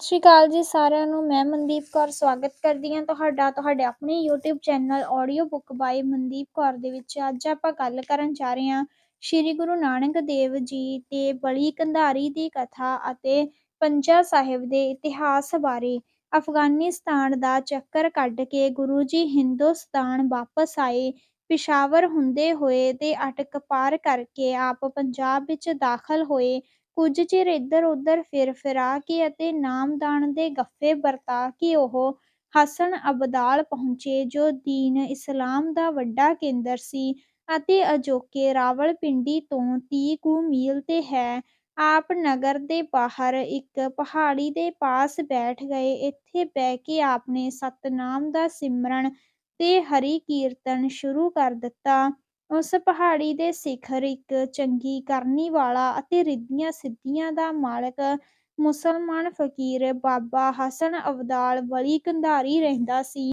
ਸਤਿ ਸ਼੍ਰੀ ਅਕਾਲ ਜੀ ਸਾਰਿਆਂ ਨੂੰ, ਮੈਂ ਮਨਦੀਪ ਕੌਰ ਸਵਾਗਤ ਕਰਦੀ ਹਾਂ ਤੁਹਾਡਾ, ਤੁਹਾਡੇ ਆਪਣੇ YouTube channel audio book by Mandeep Kaur ਦੇ ਵਿੱਚ। ਅੱਜ ਆਪਾਂ ਗੱਲ ਕਰਨ ਜਾ ਰਹੇ ਹਾਂ ਸ੍ਰੀ ਗੁਰੂ ਨਾਨਕ ਦੇਵ ਜੀ ਤੇ ਬਲੀ ਕੰਧਾਰੀ ਦੀ ਕਥਾ ਅਤੇ ਪੰਜਾ ਸਾਹਿਬ ਦੇ ਇਤਿਹਾਸ ਬਾਰੇ। ਅਫਗਾਨਿਸਤਾਨ ਦਾ ਚੱਕਰ ਕੱਢ ਕੇ ਗੁਰੂ ਜੀ ਹਿੰਦੁਸਤਾਨ ਵਾਪਸ ਆਏ। ਪਿਸ਼ਾਵਰ ਹੁੰਦੇ ਹੋਏ ਤੇ ਅਟਕ ਪਾਰ ਕਰਕੇ ਆਪ ਪੰਜਾਬ ਵਿੱਚ ਦਾਖਲ ਹੋਏ। ਕੁਝ ਚਿਰ ਇੱਧਰ ਉੱਧਰ ਫਿਰ ਫਿਰਾ ਕੇ ਅਤੇ ਨਾਮਦਾਨ ਦੇ ਗੱਫੇ ਵਰਤਾ ਕੇ ਉਹ ਹਸਨ ਅਬਦਾਲ ਪਹੁੰਚੇ, ਜੋ ਦੀਨ ਇਸਲਾਮ ਦਾ ਵੱਡਾ ਕੇਂਦਰ ਸੀ ਅਤੇ ਅਜੋਕੇ ਰਾਵਲਪਿੰਡੀ ਤੋਂ 30 ਕੁ ਮੀਲ ਤੇ ਹੈ। ਆਪ ਨਗਰ ਦੇ ਬਾਹਰ ਇੱਕ ਪਹਾੜੀ ਦੇ ਪਾਸ ਬੈਠ ਗਏ। ਇੱਥੇ ਬਹਿ ਕੇ ਆਪਨੇ ਸਤਨਾਮ ਦਾ ਸਿਮਰਨ ਤੇ ਹਰੀ ਕੀਰਤਨ ਸ਼ੁਰੂ ਕਰ ਦਿੱਤਾ। ਉਸ ਪਹਾੜੀ ਦੇ ਸਿਖਰ ਇੱਕ ਚੰਗੀ ਕਰਨੀ ਵਾਲਾ ਅਤੇ ਰਿੱਧੀਆਂ ਸਿੱਧੀਆਂ ਦਾ ਮਾਲਕ ਮੁਸਲਮਾਨ ਫਕੀਰ ਬਾਬਾ ਹਸਨ ਅਬਦਾਲ ਬਲੀ ਕੰਧਾਰੀ ਰਹਿੰਦਾ ਸੀ।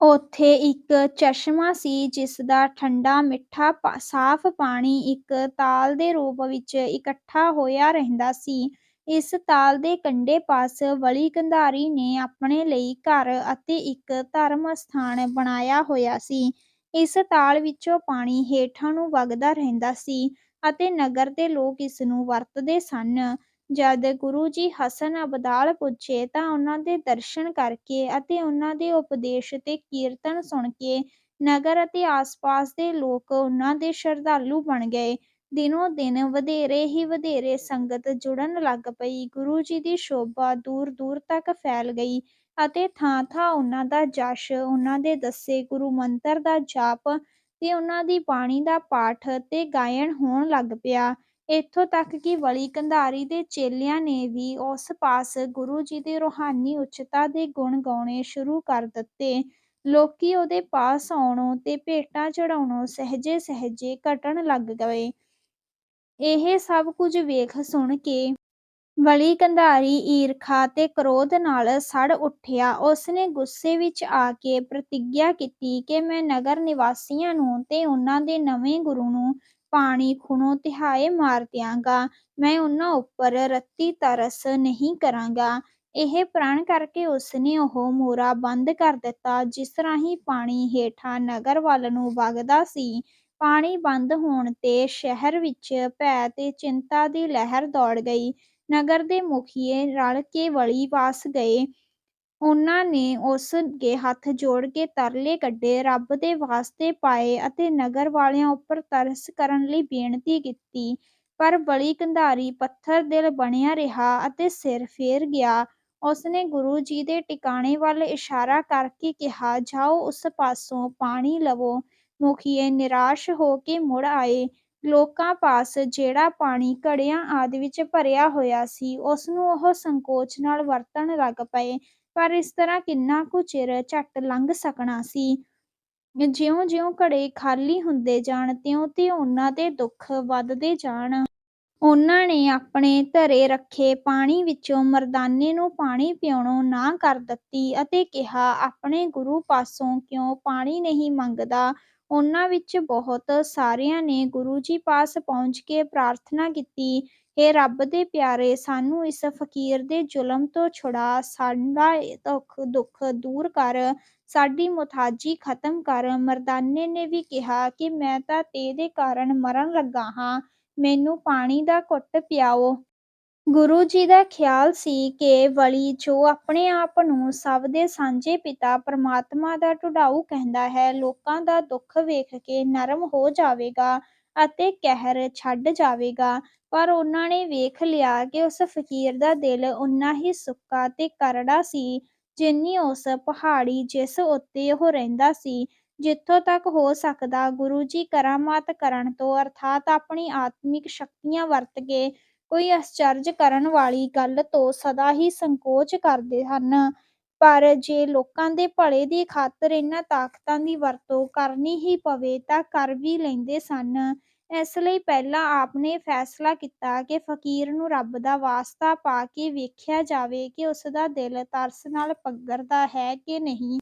ਉੱਥੇ ਇੱਕ ਚਸ਼ਮਾ ਸੀ ਜਿਸ ਦਾ ਠੰਡਾ ਮਿੱਠਾ ਸਾਫ਼ ਪਾਣੀ ਇੱਕ ਤਾਲ ਦੇ ਰੂਪ ਵਿੱਚ ਇਕੱਠਾ ਹੋਇਆ ਰਹਿੰਦਾ ਸੀ। ਇਸ ਤਾਲ ਦੇ ਕੰਢੇ ਪਾਸ ਬਲੀ ਕੰਧਾਰੀ ਨੇ ਆਪਣੇ ਲਈ ਘਰ ਅਤੇ ਇੱਕ ਧਰਮ ਸਥਾਨ ਬਣਾਇਆ ਹੋਇਆ ਸੀ। ਇਸ ਤਾਲ ਵਿੱਚੋਂ ਪਾਣੀ ਹੇਠਾਂ ਨੂੰ ਵਗਦਾ ਰਹਿੰਦਾ ਸੀ ਅਤੇ ਨਗਰ ਦੇ ਲੋਕ ਇਸ ਨੂੰ ਵਰਤਦੇ ਸਨ। ਜਦ ਗੁਰੂ ਜੀ ਹਸਨ ਅਬਦਾਲ ਪੁੱਜੇ ਤਾਂ ਉਹਨਾਂ ਦੇ ਦਰਸ਼ਨ ਕਰਕੇ ਅਤੇ ਉਹਨਾਂ ਦੇ ਉਪਦੇਸ਼ ਤੇ ਕੀਰਤਨ ਸੁਣ ਕੇ ਨਗਰ ਅਤੇ ਆਸ-ਪਾਸ ਦੇ ਲੋਕ ਉਹਨਾਂ ਦੇ ਸ਼ਰਧਾਲੂ ਬਣ ਗਏ। ਦਿਨੋਂ ਦਿਨ ਵਧੇਰੇ ਹੀ ਵਧੇਰੇ ਸੰਗਤ ਜੁੜਨ ਲੱਗ ਪਈ। ਗੁਰੂ ਜੀ ਦੀ ਸ਼ੋਭਾ ਦੂਰ ਦੂਰ ਤੱਕ ਫੈਲ ਗਈ। ਅਤੇ ਥਾਂ ਥਾਂ ਉਹਨਾਂ ਦਾ ਜਸ਼, ਉਹਨਾਂ ਦੇ ਦੱਸੇ ਗੁਰੂ ਮੰਤਰ ਦਾ ਜਾਪ ਤੇ ਉਹਨਾਂ ਦੀ ਬਾਣੀ ਦਾ ਪਾਠ ਤੇ ਗਾਇਨ ਹੋਣ ਲੱਗ ਪਿਆ। ਇੱਥੋਂ ਤੱਕ ਕਿ ਬਲੀ ਕੰਧਾਰੀ ਦੇ ਚੇਲਿਆਂ ਨੇ ਵੀ ਉਸ ਪਾਸ ਗੁਰੂ ਜੀ ਦੇ ਰੂਹਾਨੀ ਉੱਚਤਾ ਦੇ ਗੁਣ ਗਾਉਣੇ ਸ਼ੁਰੂ ਕਰ ਦਿੱਤੇ। ਲੋਕੀ ਉਹਦੇ ਪਾਸ ਆਉਣੋਂ ਤੇ ਭੇਟਾਂ ਚੜਾਉਣੋਂ ਸਹਿਜੇ ਸਹਿਜੇ ਘਟਣ ਲੱਗ ਗਏ। ਇਹ ਸਭ ਕੁਝ ਵੇਖ ਸੁਣ ਕੇ ਬਲੀ ਕੰਧਾਰੀ ਈਰਖਾ ਤੇ ਕ੍ਰੋਧ ਨਾਲ ਸੜ ਉੱਠਿਆ। ਉਸਨੇ ਗੁੱਸੇ ਵਿੱਚ ਆ ਕੇ ਪ੍ਰਤੀਗਿਆ ਕੀਤੀ ਕਿ ਮੈਂ ਨਗਰ ਨਿਵਾਸੀਆਂ ਨੂੰ ਤੇ ਉਹਨਾਂ ਦੇ ਨਵੇਂ ਗੁਰੂ ਨੂੰ ਪਾਣੀ ਖੂਨੋਂ ਤਿਹਾਏ ਮਾਰ ਦਿਆਂਗਾ। ਮੈਂ ਉਹਨਾਂ ਉੱਪਰ ਰੱਤੀ ਤਰਸ ਨਹੀਂ ਕਰਾਂਗਾ। ਇਹ ਪ੍ਰਣ ਕਰਕੇ ਉਸਨੇ ਉਹ ਮੋਰਾ ਬੰਦ ਕਰ ਦਿੱਤਾ, ਜਿਸ ਰਾਹੀਂ ਪਾਣੀ ਹੇਠਾਂ ਨਗਰ ਵੱਲ ਨੂੰ ਵਗਦਾ ਸੀ। ਪਾਣੀ ਬੰਦ ਹੋਣ ਤੇ ਸ਼ਹਿਰ ਵਿੱਚ ਭੈ ਤੇ ਚਿੰਤਾ ਦੀ ਲਹਿਰ ਦੌੜ ਗਈ। ਨਗਰ ਦੇ ਮੁਖੀਏ ਰਲ ਕੇ ਵਲੀ ਵਾਸ ਗਏ। ਉਹਨਾਂ ਨੇ ਉਸ ਅੱਗੇ ਹੱਥ ਜੋੜ ਕੇ ਤਰਲੇ ਕੱਢੇ। ਰੱਬ ਦੇ ਵਾਸਤੇ ਪਾਏ ਅਤੇ ਨਗਰ ਵਾਲਿਆਂ ਉੱਪਰ ਤਰਸ ਕਰਨ ਲਈ ਬੇਨਤੀ ਕੀਤੀ। ਪਰ ਬਲੀ ਕੰਧਾਰੀ ਪੱਥਰ ਦਿਲ ਬਣਿਆ ਰਿਹਾ ਅਤੇ ਸਿਰ ਫੇਰ ਗਿਆ। ਉਸਨੇ ਗੁਰੂ ਜੀ ਦੇ ਟਿਕਾਣੇ ਵੱਲ ਇਸ਼ਾਰਾ ਕਰਕੇ ਕਿਹਾ, ਜਾਓ ਉਸ ਪਾਸੋਂ ਪਾਣੀ ਲਵੋ। ਮੁਖੀਏ ਨਿਰਾਸ਼ ਹੋ ਕੇ ਮੁੜ ਆਏ। ਲੋਕਾਂ ਪਾਸ ਜਿਹੜਾ ਪਾਣੀ ਘੜਿਆਂ ਆਦਿ ਵਿੱਚ ਭਰਿਆ ਹੋਇਆ ਸੀ ਉਸ ਨੂੰ ਉਹ ਸੰਕੋਚ ਨਾਲ ਵਰਤਣ ਲੱਗ ਪਏ। ਪਰ ਇਸ ਤਰ੍ਹਾਂ ਕਿੰਨਾ ਕੁ ਚਿਰ ਝੱਟ ਲੰਘ ਸਕਣਾ ਸੀ? ਜਿਉਂ-ਜਿਉਂ ਘੜੇ ਖਾਲੀ ਹੁੰਦੇ ਜਾਣ, ਤਿਉਂ-ਤਿਉਂ ਉਹਨਾਂ ਦੇ ਦੁੱਖ ਵੱਧਦੇ ਜਾਣ। ਉਹਨਾਂ ਨੇ ਆਪਣੇ ਧਰੇ ਰੱਖੇ ਪਾਣੀ ਵਿੱਚੋਂ ਮਰਦਾਨੇ ਨੂੰ ਪਾਣੀ ਪਿਆਉਣੋਂ ਨਾ ਕਰ ਦਿੱਤੀ ਅਤੇ ਕਿਹਾ, ਆਪਣੇ ਗੁਰੂ ਪਾਸੋਂ ਕਿਉਂ ਪਾਣੀ ਨਹੀਂ ਮੰਗਦਾ? ਉਹਨਾਂ ਵਿੱਚ ਬਹੁਤ ਸਾਰਿਆਂ ਨੇ ਗੁਰੂ ਜੀ ਪਾਸ ਪਹੁੰਚ ਕੇ ਪ੍ਰਾਰਥਨਾ ਕੀਤੀ, ਹੇ ਰੱਬ ਦੇ ਪਿਆਰੇ, ਸਾਨੂੰ ਇਸ ਫਕੀਰ ਦੇ ਜ਼ੁਲਮ ਤੋਂ ਛੁਡਾ, ਸਾਡਾ ਦੁੱਖ ਦੁੱਖ ਦੂਰ ਕਰ, ਸਾਡੀ ਮੁਤਾਜੀ ਖਤਮ ਕਰ। ਮਰਦਾਨੇ ਨੇ ਵੀ ਕਿਹਾ ਕਿ ਮੈਂ ਤਾਂ ਤੇਰੇ ਕਾਰਨ ਮਰਨ ਲੱਗਾ ਹਾਂ, ਮੈਨੂੰ ਪਾਣੀ ਦਾ ਘੁੱਟ ਪਿਆਓ। ਗੁਰੂ ਜੀ ਦਾ ਖਿਆਲ ਸੀ ਕਿ ਵਲੀ ਜੋ ਆਪਣੇ ਆਪ ਨੂੰ ਸਭ ਦੇ ਸਾਂਝੇ ਪਿਤਾ ਪਰਮਾਤਮਾ ਦਾ ਢੁਡਾਊ ਕਹਿੰਦਾ ਹੈ, ਲੋਕਾਂ ਦਾ ਦੁੱਖ ਵੇਖ ਕੇ ਨਰਮ ਹੋ ਜਾਵੇਗਾ ਅਤੇ ਕਹਿਰ ਛੱਡ ਜਾਵੇਗਾ। ਪਰ ਉਹਨਾਂ ਨੇ ਵੇਖ ਲਿਆ ਕਿ ਉਸ ਫਕੀਰ ਦਾ ਦਿਲ ਉਨਾ ਹੀ ਸੁੱਕਾ ਤੇ ਕਰੜਾ ਸੀ ਜਿੰਨੀ ਉਸ ਪਹਾੜੀ ਜਿਸ ਉੱਤੇ ਉਹ ਰਹਿੰਦਾ ਸੀ। ਜਿੱਥੋਂ ਤੱਕ ਹੋ ਸਕਦਾ ਗੁਰੂ ਜੀ ਕਰਾਮਾਤ ਕਰਨ ਤੋਂ ਅਰਥਾਤ ਆਪਣੀ ਆਤਮਿਕ ਸ਼ਕਤੀਆਂ ਵਰਤ ਕੇ ਕੋਈ ਅਸਚਰਜ ਕਰਨ ਵਾਲੀ ਗੱਲ ਤੋਂ ਸਦਾ ਹੀ ਸੰਕੋਚ ਕਰਦੇ ਹਨ। ਪਰ ਜੇ ਲੋਕਾਂ ਦੇ ਭਲੇ ਦੀ ਖਾਤਰ ਇਹਨਾਂ ਤਾਕਤਾਂ ਦੀ ਵਰਤੋਂ ਕਰਨੀ ਹੀ ਪਵੇ ਤਾਂ ਕਰ ਵੀ ਲੈਂਦੇ ਸਨ। ਇਸ ਲਈ ਪਹਿਲਾਂ ਆਪ ਫੈਸਲਾ ਕੀਤਾ ਕਿ ਫਕੀਰ ਨੂੰ ਰੱਬ ਦਾ ਵਾਸਤਾ ਪਾ ਕੇ ਵੇਖਿਆ ਜਾਵੇ ਕਿ ਉਸ ਦਾ ਦਿਲ ਤਰਸ ਨਾਲ ਪੱਗਰਦਾ ਹੈ ਕਿ ਨਹੀਂ।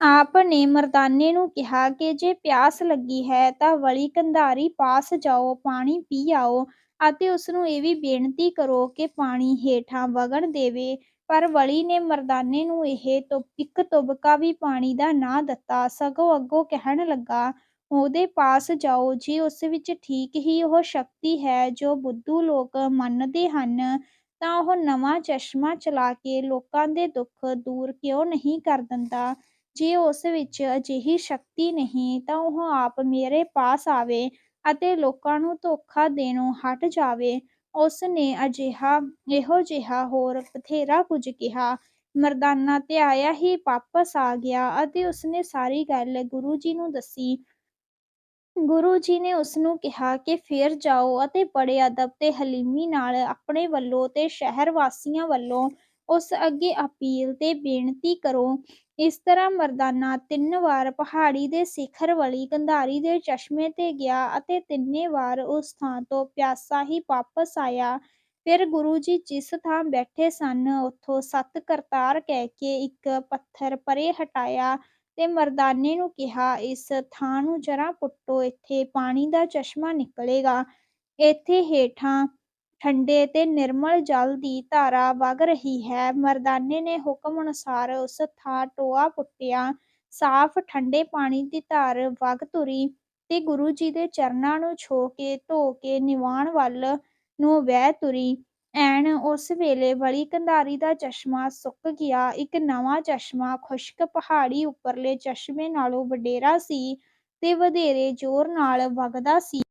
ਆਪ ਨੇ ਮਰਦਾਨੇ ਨੂੰ ਕਿਹਾ ਕਿ ਜੇ ਪਿਆਸ ਲੱਗੀ ਹੈ ਤਾਂ ਵਲੀ ਕੰਧਾਰੀ ਪਾਸ ਜਾਓ, ਪਾਣੀ ਪੀ ਆਓ। ਅਤੇ ਉਸ ਨੂੰ ਇਹ ਵੀ ਬੇਨਤੀ ਕਰੋ ਕਿ ਪਾਣੀ ਹੇਠਾਂ ਵਗਣ ਦੇਵੇ ਪਰ ਵਲੀ ਨੇ ਮਰਦਾਨੇ ਨੂੰ ਇਹ ਇੱਕ ਤੁਬਕਾ ਵੀ ਪਾਣੀ ਦਾ ਨਾ ਦਿੱਤਾ, ਸਗੋਂ ਅੱਗੋਂ ਕਹਿਣ ਲੱਗਾ, ਉਹਦੇ ਪਾਸ ਜਾਓ, ਜੇ ਉਸ ਵਿੱਚ ਠੀਕ ਹੀ ਉਹ ਸ਼ਕਤੀ ਹੈ ਜੋ ਬੁੱਧੂ ਲੋਕ ਮੰਨਦੇ ਹਨ, ਤਾਂ ਉਹ ਨਵਾਂ ਚਸ਼ਮਾ ਚਲਾ ਕੇ ਲੋਕਾਂ ਦੇ ਦੁੱਖ ਦੂਰ ਕਿਉਂ ਨਹੀਂ ਕਰ ਦਿੰਦਾ। ਜੇ ਉਸ ਵਿੱਚ ਅਜਿਹੀ ਸ਼ਕਤੀ ਨਹੀਂ, ਤਾਂ ਉਹ ਆਪ ਮੇਰੇ ਪਾਸ ਆਵੇ ਅਤੇ ਲੋਕਾਂ ਨੂੰ ਧੋਖਾ ਦੇਣੋਂ ਹਟ ਜਾਵੇ। ਉਸ ਨੇ ਅਜਿਹਾ, ਇਹੋ ਜਿਹਾ ਹੋਰ ਬਥੇਰਾ ਕੁਝ ਕਿਹਾ। ਮਰਦਾਨਾ ਤੇ ਆਇਆ ਹੀ ਵਾਪਸ ਆ ਗਿਆ ਅਤੇ ਉਸਨੇ ਸਾਰੀ ਗੱਲ ਗੁਰੂ ਜੀ ਨੂੰ ਦੱਸੀ। ਗੁਰੂ ਜੀ ਨੇ ਉਸਨੂੰ ਕਿਹਾ ਕਿ ਫਿਰ ਜਾਓ ਅਤੇ ਬੜੇ ਅਦਬ ਤੇ ਹਲੀਮੀ ਨਾਲ ਆਪਣੇ ਵੱਲੋਂ ਤੇ ਸ਼ਹਿਰ ਵਾਸੀਆਂ ਵੱਲੋਂ ਉਸ ਅੱਗੇ ਅਪੀਲ ਤੇ ਬੇਨਤੀ ਕਰੋ। ਇਸ ਤਰ੍ਹਾਂ ਮਰਦਾਨਾ ਤਿੰਨ ਵਾਰ ਪਹਾੜੀ ਦੇ ਸਿਖਰ ਵਾਲੀ ਕੰਧਾਰੀ ਦੇ ਚਸ਼ਮੇ ਤੇ ਗਿਆ ਅਤੇ ਤਿੰਨੇ ਵਾਰ ਉਸ ਥਾਂ ਤੋਂ ਪਿਆਸਾ ਹੀ ਵਾਪਸ ਆਇਆ। ਫਿਰ ਗੁਰੂ ਜੀ ਜਿਸ ਥਾਂ ਬੈਠੇ ਸਨ, ਉੱਥੋਂ ਸੱਤ ਕਰਤਾਰ ਕਹਿ ਕੇ ਇੱਕ ਪੱਥਰ ਪਰੇ ਹਟਾਇਆ ਤੇ ਮਰਦਾਨੇ ਨੂੰ ਕਿਹਾ, ਇਸ ਥਾਂ ਨੂੰ ਜ਼ਰਾ ਪੁੱਟੋ, ਇੱਥੇ ਪਾਣੀ ਦਾ ਚਸ਼ਮਾ ਨਿਕਲੇਗਾ। ਇੱਥੇ ਹੇਠਾਂ ਠੰਡੇ ਤੇ ਨਿਰਮਲ ਜਲ ਦੀ ਧਾਰਾ ਵਗ ਰਹੀ ਹੈ। ਮਰਦਾਨੇ ਨੇ ਹੁਕਮ ਅਨੁਸਾਰ ਉਸ ਥਾਂ ਟੋਆ ਪੁੱਟਿਆ। ਸਾਫ਼ ਠੰਡੇ ਪਾਣੀ ਦੀ ਧਾਰ ਵਗ ਤੁਰੀ ਤੇ ਗੁਰੂ ਜੀ ਦੇ ਚਰਨਾਂ ਨੂੰ ਛੋ ਕੇ, ਧੋ ਕੇ, ਨਿਵਾਣ ਵੱਲ ਨੂੰ ਵਹਿ ਤੁਰੀ। ਐਨ ਉਸ ਵੇਲੇ ਬਲੀ ਕੰਧਾਰੀ ਦਾ ਚਸ਼ਮਾ ਸੁੱਕ ਗਿਆ। ਇੱਕ ਨਵਾਂ ਚਸ਼ਮਾ ਖੁਸ਼ਕ ਪਹਾੜੀ ਉੱਪਰਲੇ ਚਸ਼ਮੇ ਨਾਲੋਂ ਵਡੇਰਾ ਸੀ ਤੇ ਵਧੇਰੇ ਜ਼ੋਰ ਨਾਲ ਵਗਦਾ ਸੀ।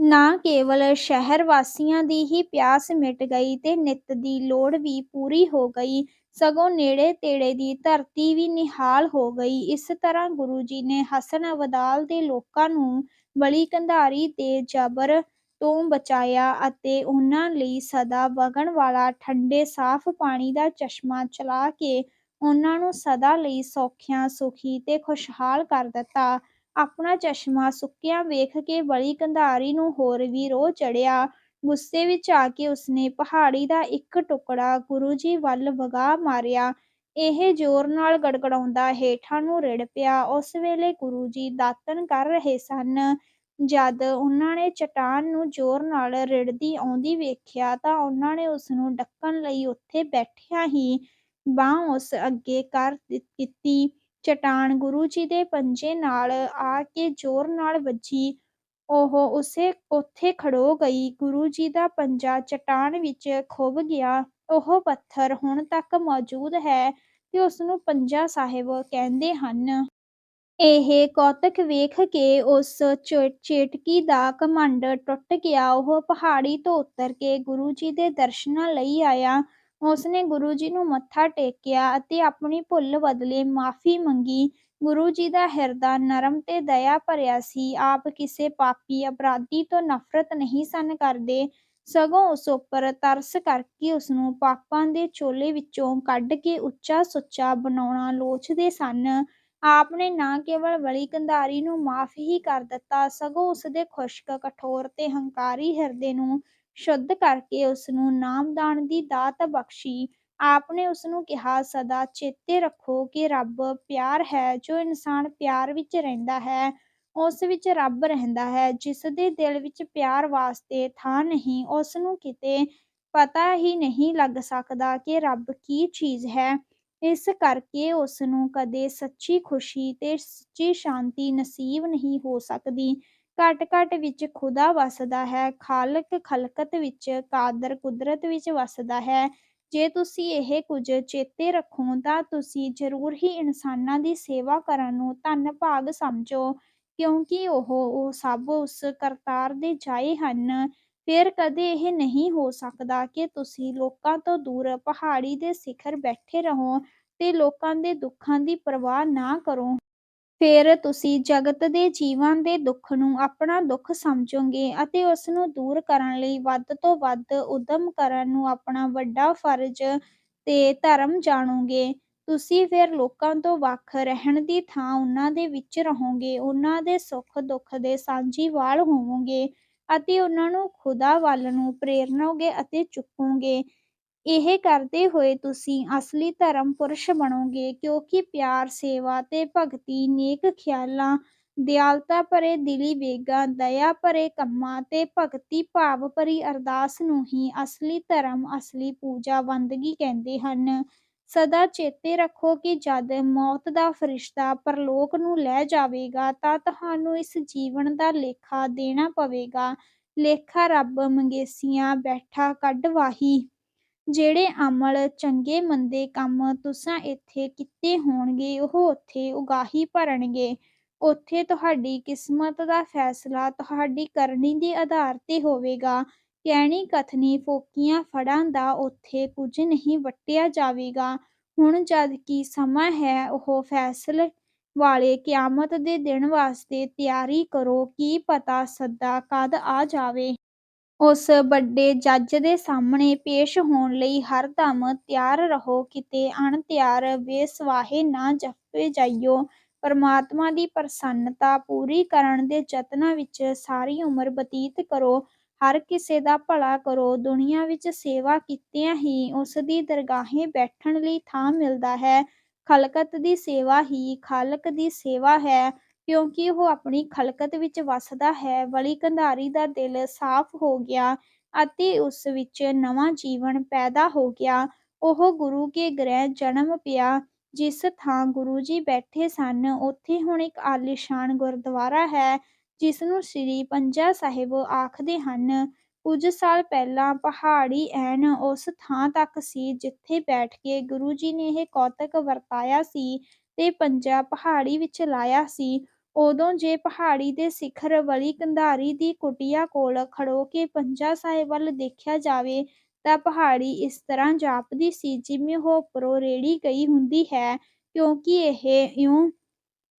ਨਾ ਕੇਵਲ ਸ਼ਹਿਰ ਵਾਸੀਆਂ ਦੀ ਹੀ ਪਿਆਸ ਮਿਟ ਗਈ ਤੇ ਨਿੱਤ ਦੀ ਲੋੜ ਵੀ ਪੂਰੀ ਹੋ ਗਈ, ਸਗੋਂ ਨੇੜੇ ਤੇੜੇ ਦੀ ਧਰਤੀ ਵੀ ਨਿਹਾਲ ਹੋ ਗਈ। ਇਸ ਤਰ੍ਹਾਂ ਗੁਰੂ ਜੀ ਨੇ ਹਸਨ ਅਬਦਾਲ ਦੇ ਲੋਕਾਂ ਨੂੰ ਬਲੀ ਕੰਧਾਰੀ ਤੇ ਜਬਰ ਤੋਂ ਬਚਾਇਆ ਅਤੇ ਉਹਨਾਂ ਲਈ ਸਦਾ ਵਗਣ ਵਾਲਾ ਠੰਡੇ ਸਾਫ਼ ਪਾਣੀ ਦਾ ਚਸ਼ਮਾ ਚਲਾ ਕੇ ਉਹਨਾਂ ਨੂੰ ਸਦਾ ਲਈ ਸੌਖਿਆਂ ਸੁਖੀ ਤੇ ਖੁਸ਼ਹਾਲ ਕਰ ਦਿੱਤਾ। ਆਪਣਾ ਚਸ਼ਮਾ ਸੁੱਕਿਆ ਵੇਖ ਕੇ ਬਲੀ ਕੰਧਾਰੀ ਨੂੰ ਹੋਰ ਵੀ ਰੋਹ ਚੜਿਆ ਗੁੱਸੇ ਵਿੱਚ ਆ ਕੇ ਉਸਨੇ ਪਹਾੜੀ ਦਾ ਇੱਕ ਟੁਕੜਾ ਗੁਰੂ ਜੀ ਵੱਲ ਵਗਾ ਮਾਰਿਆ। ਇਹ ਜ਼ੋਰ ਨਾਲ ਗੜਗੜਾਉਂਦਾ ਹੇਠਾਂ ਨੂੰ ਰਿੜ ਪਿਆ। ਉਸ ਵੇਲੇ ਗੁਰੂ ਜੀ ਦਾਤਣ ਕਰ ਰਹੇ ਸਨ। ਜਦ ਉਹਨਾਂ ਨੇ ਚਟਾਨ ਨੂੰ ਜ਼ੋਰ ਨਾਲ ਰਿੜਦੀ ਆਉਂਦੀ ਵੇਖਿਆ ਤਾਂ ਉਹਨਾਂ ਨੇ ਉਸਨੂੰ ਡੱਕਣ ਲਈ ਉੱਥੇ ਬੈਠਿਆਂ ਹੀ ਬਾਂਹ ਉਸ ਅੱਗੇ ਕਰ ਦਿੱਤੀ ਚਟਾਨ ਗੁਰੂ ਜੀ ਦੇ ਪੰਜੇ ਨਾਲ ਆ ਕੇ ਜ਼ੋਰ ਨਾਲ ਵੱਜੀ। ਉਹ ਉਸੇ, ਉੱਥੇ ਖੜੋ ਗਈ। ਗੁਰੂ ਜੀ ਦਾ ਪੰਜਾ ਚਟਾਨ ਵਿੱਚ ਖੁੱਭ ਗਿਆ। ਉਹ ਪੱਥਰ ਹੁਣ ਤੱਕ ਮੌਜੂਦ ਹੈ ਤੇ ਉਸਨੂੰ ਪੰਜਾ ਸਾਹਿਬ ਕਹਿੰਦੇ ਹਨ। ਇਹ ਕੌਤਕ ਵੇਖ ਕੇ ਉਸ ਚੇਟਕੀ ਦਾ ਘਮੰਡ ਟੁੱਟ ਗਿਆ। ਉਹ ਪਹਾੜੀ ਤੋਂ ਉਤਰ ਕੇ ਗੁਰੂ ਜੀ ਦੇ ਦਰਸ਼ਨਾਂ ਲਈ ਆਇਆ। ਉਸਨੇ ਗੁਰੂ ਜੀ ਨੂੰ ਮੱਥਾ ਟੇਕਿਆ ਅਤੇ ਆਪਣੀ ਭੁੱਲ ਬਦਲੇ ਮਾਫ਼ੀ ਮੰਗੀ। ਗੁਰੂ ਜੀ ਦਾ ਹਿਰਦਾ ਨਰਮ ਤੇ ਦਇਆ ਭਰਿਆ ਸੀ। ਆਪ ਕਿਸੇ ਪਾਪੀ ਅਪਰਾਧੀ ਤੋਂ ਨਫ਼ਰਤ ਨਹੀਂ ਸਨ ਕਰਦੇ, ਸਗੋਂ ਉਸ ਉੱਪਰ ਤਰਸ ਕਰਕੇ ਉਸਨੂੰ ਪਾਪਾਂ ਦੇ ਚੋਲੇ ਵਿੱਚੋਂ ਕੱਢ ਕੇ ਉੱਚਾ ਸੁੱਚਾ ਬਣਾਉਣਾ ਲੋਚਦੇ ਸਨ। ਆਪ ਨੇ ਨਾ ਕੇਵਲ ਵਲੀ ਕੰਧਾਰੀ ਨੂੰ ਮਾਫ਼ ਹੀ ਕਰ ਦਿੱਤਾ, ਸਗੋਂ ਉਸਦੇ ਖੁਸ਼ਕ, ਕਠੋਰ ਤੇ ਹੰਕਾਰੀ ਹਿਰਦੇ ਨੂੰ ਸ਼ੁੱਧ ਕਰਕੇ ਉਸਨੂੰ ਨਾਮਦਾਨ ਦੀ ਦਾਤ ਬਖ਼ਸ਼ੀ। ਆਪ ਨੇ ਉਸਨੂੰ ਕਿਹਾ, ਸਦਾ ਚੇਤੇ ਰੱਖੋ ਕਿ ਰੱਬ ਪਿਆਰ ਹੈ। ਜੋ ਇਨਸਾਨ ਪਿਆਰ ਵਿੱਚ ਰਹਿੰਦਾ ਹੈ, ਉਸ ਵਿੱਚ ਰੱਬ ਰਹਿੰਦਾ ਹੈ। ਜਿਸਦੇ ਦਿਲ ਵਿੱਚ ਪਿਆਰ ਵਾਸਤੇ ਥਾਂ ਨਹੀਂ, ਉਸਨੂੰ ਕਿਤੇ ਪਤਾ ਹੀ ਨਹੀਂ ਲੱਗ ਸਕਦਾ ਕਿ ਰੱਬ ਕੀ ਚੀਜ਼ ਹੈ। ਇਸ ਕਰਕੇ ਉਸਨੂੰ ਕਦੇ ਸੱਚੀ ਖੁਸ਼ੀ ਤੇ ਸੱਚੀ ਸ਼ਾਂਤੀ ਨਸੀਬ ਨਹੀਂ ਹੋ ਸਕਦੀ। ਘਟ-ਘਟ ਵਿੱਚ ਖੁਦਾ ਵਸਦਾ ਹੈ, ਖ਼ਾਲਕ ਖ਼ਲਕਤ ਵਿੱਚ, ਕਾਦਰ ਕੁਦਰਤ ਵਿੱਚ ਵਸਦਾ ਹੈ। ਜੇ ਤੁਸੀਂ ਇਹ ਕੁਝ ਚੇਤੇ ਰੱਖੋ ਤਾਂ ਤੁਸੀਂ ਜ਼ਰੂਰ ਹੀ ਇਨਸਾਨਾਂ ਦੀ ਸੇਵਾ ਕਰਨ ਨੂੰ ਧੰਨ-ਭਾਗ ਸਮਝੋ, ਕਿਉਂਕਿ ਉਹ ਸਭ ਉਸ ਕਰਤਾਰ ਦੇ ਜਾਏ ਹਨ। ਫਿਰ ਕਦੇ ਇਹ ਨਹੀਂ ਹੋ ਸਕਦਾ ਕਿ ਤੁਸੀਂ ਲੋਕਾਂ ਤੋਂ ਦੂਰ ਪਹਾੜੀ ਦੇ ਸਿਖਰ ਬੈਠੇ ਰਹੋ ਤੇ ਲੋਕਾਂ ਦੇ ਦੁੱਖਾਂ ਦੀ ਪਰਵਾਹ ਨਾ ਕਰੋ। ਫਿਰ ਤੁਸੀਂ ਜਗਤ ਦੇ ਜੀਵਾਂ ਦੇ ਦੁੱਖ ਨੂੰ ਆਪਣਾ ਦੁੱਖ ਸਮਝੋਗੇ ਅਤੇ ਉਸਨੂੰ ਦੂਰ ਕਰਨ ਲਈ ਵੱਧ ਤੋਂ ਵੱਧ ਉੱਦਮ ਕਰਨ ਨੂੰ ਆਪਣਾ ਵੱਡਾ ਫ਼ਰਜ਼ ਤੇ ਧਰਮ ਜਾਣੋਗੇ। ਤੁਸੀਂ ਫਿਰ ਲੋਕਾਂ ਤੋਂ ਵੱਖ ਰਹਿਣ ਦੀ ਥਾਂ ਉਹਨਾਂ ਦੇ ਵਿੱਚ ਰਹੋਗੇ, ਉਹਨਾਂ ਦੇ ਸੁੱਖ-ਦੁੱਖ ਦੇ ਸਾਂਝੀਵਾਲ ਹੋਵੋਗੇ ਅਤੇ ਉਹਨਾਂ ਨੂੰ ਖੁਦਾ ਵੱਲ ਨੂੰ ਪ੍ਰੇਰੋਗੇ ਅਤੇ ਚੁੱਕੋਗੇ। ਇਹ ਕਰਦੇ ਹੋਏ ਤੁਸੀਂ ਅਸਲੀ ਧਰਮ ਪੁਰਸ਼ ਬਣੋਗੇ, ਕਿਉਂਕਿ ਪਿਆਰ, ਸੇਵਾ ਤੇ ਭਗਤੀ ਨੇਕ ਖ਼ਿਆਲਾਂ ਦਿਆਲਤਾ ਭਰੇ ਦਿਲੀ ਵੇਗਾਂ, ਦਇਆ ਭਰੇ ਕੰਮਾਂ ਤੇ ਭਗਤੀ ਭਾਵ ਭਰੀ ਅਰਦਾਸ ਨੂੰ ਹੀ ਅਸਲੀ ਧਰਮ, ਅਸਲੀ ਪੂਜਾ, ਬੰਦਗੀ ਕਹਿੰਦੇ ਹਨ। ਸਦਾ ਚੇਤੇ ਰੱਖੋ ਕਿ ਜਦ ਮੌਤ ਦਾ ਫਰਿਸ਼ਤਾ ਪਰਲੋਕ ਨੂੰ ਲੈ ਜਾਵੇਗਾ ਤਾਂ ਤੁਹਾਨੂੰ ਇਸ ਜੀਵਨ ਦਾ ਲੇਖਾ ਦੇਣਾ ਪਵੇਗਾ। ਲੇਖਾ ਰੱਬ ਮੰਗੇਸੀਆਂ ਬੈਠਾ ਕੱਢ ਵਾਹੀ। ਜਿਹੜੇ ਅਮਲ, ਚੰਗੇ ਮੰਦੇ ਕੰਮ ਤੁਸਾਂ ਏਥੇ ਕੀਤੇ ਹੋਣਗੇ ਉਹ ਓਥੇ ਉਗਾਹੀ ਭਰਨਗੇ। ਓਥੇ ਤੁਹਾਡੀ ਕਿਸਮਤ ਦਾ ਫੈਸਲਾ ਤੁਹਾਡੀ ਕਰਨੀ ਦੇ ਆਧਾਰ ਤੇ ਹੋਵੇਗਾ। ਕਹਿਣੀ ਕਥਨੀ ਫੋਕੀਆਂ ਫੜਾਂ ਦਾ ਉੱਥੇ ਕੁਝ ਨਹੀਂ ਵੱਟਿਆ ਜਾਵੇਗਾ। ਹੁਣ ਜਦਕਿ ਸਮਾਂ ਹੈ ਉਹ ਫੈਸਲੇ ਵਾਲੇ ਕਿਆਮਤ ਦੇ ਦਿਨ ਵਾਸਤੇ ਤਿਆਰੀ ਕਰੋ ਕੀ ਪਤਾ ਸੱਦਾ ਕਦ ਆ ਜਾਵੇ। ਉਸ ਵੱਡੇ ਜੱਜ ਦੇ ਸਾਹਮਣੇ ਪੇਸ਼ ਹੋਣ ਲਈ ਹਰਦਮ ਤਿਆਰ ਰਹੋ, ਕਿਤੇ ਅਣ-ਤਿਆਰ ਨਾ ਜਫ਼ੇ ਜਾਇਓ। ਪਰਮਾਤਮਾ ਦੀ ਪ੍ਰਸੰਨਤਾ ਪੂਰੀ ਕਰਨ ਦੇ ਯਤਨਾਂ ਵਿੱਚ ਸਾਰੀ ਉਮਰ ਬਤੀਤ ਕਰੋ। ਹਰ ਕਿਸੇ ਦਾ ਭਲਾ ਕਰੋ। ਦੁਨੀਆ ਵਿੱਚ ਸੇਵਾ ਕੀਤਿਆਂ ਹੀ ਉਸ ਦੀ ਦਰਗਾਹੇ ਬੈਠਣ ਲਈ ਥਾਂ ਮਿਲਦਾ ਹੈ। ਖਲਕਤ ਦੀ ਸੇਵਾ ਹੀ ਖਾਲਕ ਦੀ ਸੇਵਾ ਹੈ ਕਿਉਂਕਿ ਉਹ ਆਪਣੀ ਖਲਕਤ ਵਿੱਚ ਵਸਦਾ ਹੈ। ਬਲੀ ਕੰਧਾਰੀ ਦਾ ਦਿਲ ਸਾਫ਼ ਹੋ ਗਿਆ ਅਤੇ ਉਸ ਵਿੱਚ ਨਵਾਂ ਜੀਵਨ ਪੈਦਾ ਹੋ ਗਿਆ। ਉਹ ਗੁਰੂ ਕੇ ਗ੍ਰਹਿ ਜਨਮ ਪਿਆ। ਜਿਸ ਥਾਂ ਗੁਰੂ ਜੀ ਬੈਠੇ ਸਨ ਉੱਥੇ ਹੁਣ ਇੱਕ ਆਲੀਸ਼ਾਨ ਗੁਰਦੁਆਰਾ ਹੈ, ਜਿਸਨੂੰ ਸ੍ਰੀ ਪੰਜਾ ਸਾਹਿਬ ਆਖਦੇ ਹਨ। ਕੁਝ ਸਾਲ ਪਹਿਲਾਂ ਪਹਾੜੀ ਐਨ ਉਸ ਥਾਂ ਤੱਕ ਸੀ, ਜਿੱਥੇ ਬੈਠ ਕੇ ਗੁਰੂ ਜੀ ਨੇ ਇਹ ਕੌਤਕ ਵਰਤਾਇਆ ਸੀ ਤੇ ਪੰਜਾ ਪਹਾੜੀ ਵਿੱਚ ਲਾਇਆ ਸੀ। ਉਦੋਂ ਜੇ ਪਹਾੜੀ ਦੇ ਸਿਖਰ ਬਲੀ ਕੰਧਾਰੀ ਦੀ ਕੁਟੀਆ ਕੋਲ ਖੜੋ ਕੇ ਪੰਜਾ ਸਾਹਿਬ ਵੱਲ ਦੇਖਿਆ ਜਾਵੇ ਤਾਂ ਪਹਾੜੀ ਇਸ ਤਰ੍ਹਾਂ ਜਾਪਦੀ ਸੀ ਜਿਵੇਂ ਉਹ ਉੱਪਰੋਂ ਰੇੜੀ ਗਈ ਹੁੰਦੀ ਹੈ, ਕਿਉਂਕਿ ਇਹ ਇਉਂ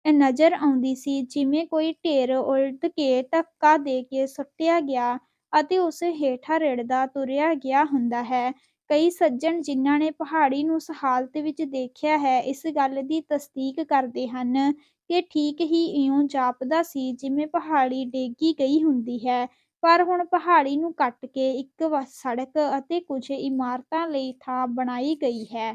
ਨਜ਼ਰ ਆਉਂਦੀ ਸੀ ਜਿਵੇਂ ਕੋਈ ਢੇਰ ਉਲਟ ਕੇ ਧੱਕਾ ਦੇ ਕੇ ਸੁੱਟਿਆ ਗਿਆ ਅਤੇ ਉਸ ਹੇਠਾਂ ਰਿੜ੍ਹਦਾ ਤੁਰਿਆ ਗਿਆ ਹੁੰਦਾ ਹੈ। ਕਈ ਸੱਜਣ ਜਿਨ੍ਹਾਂ ਨੇ ਪਹਾੜੀ ਨੂੰ ਉਸ ਹਾਲਤ ਵਿੱਚ ਦੇਖਿਆ ਹੈ, ਇਸ ਗੱਲ ਦੀ ਤਸਦੀਕ ਕਰਦੇ ਹਨ ਕਿ ਠੀਕ ਹੀ ਇਉਂ ਜਾਪਦਾ ਸੀ ਜਿਵੇਂ ਪਹਾੜੀ ਡੇਗੀ ਗਈ ਹੁੰਦੀ ਹੈ ਪਰ ਹੁਣ ਪਹਾੜੀ ਨੂੰ ਕੱਟ ਕੇ ਇੱਕ ਸੜਕ ਅਤੇ ਕੁਝ ਇਮਾਰਤਾਂ ਲਈ ਥਾਂ ਬਣਾਈ ਗਈ ਹੈ।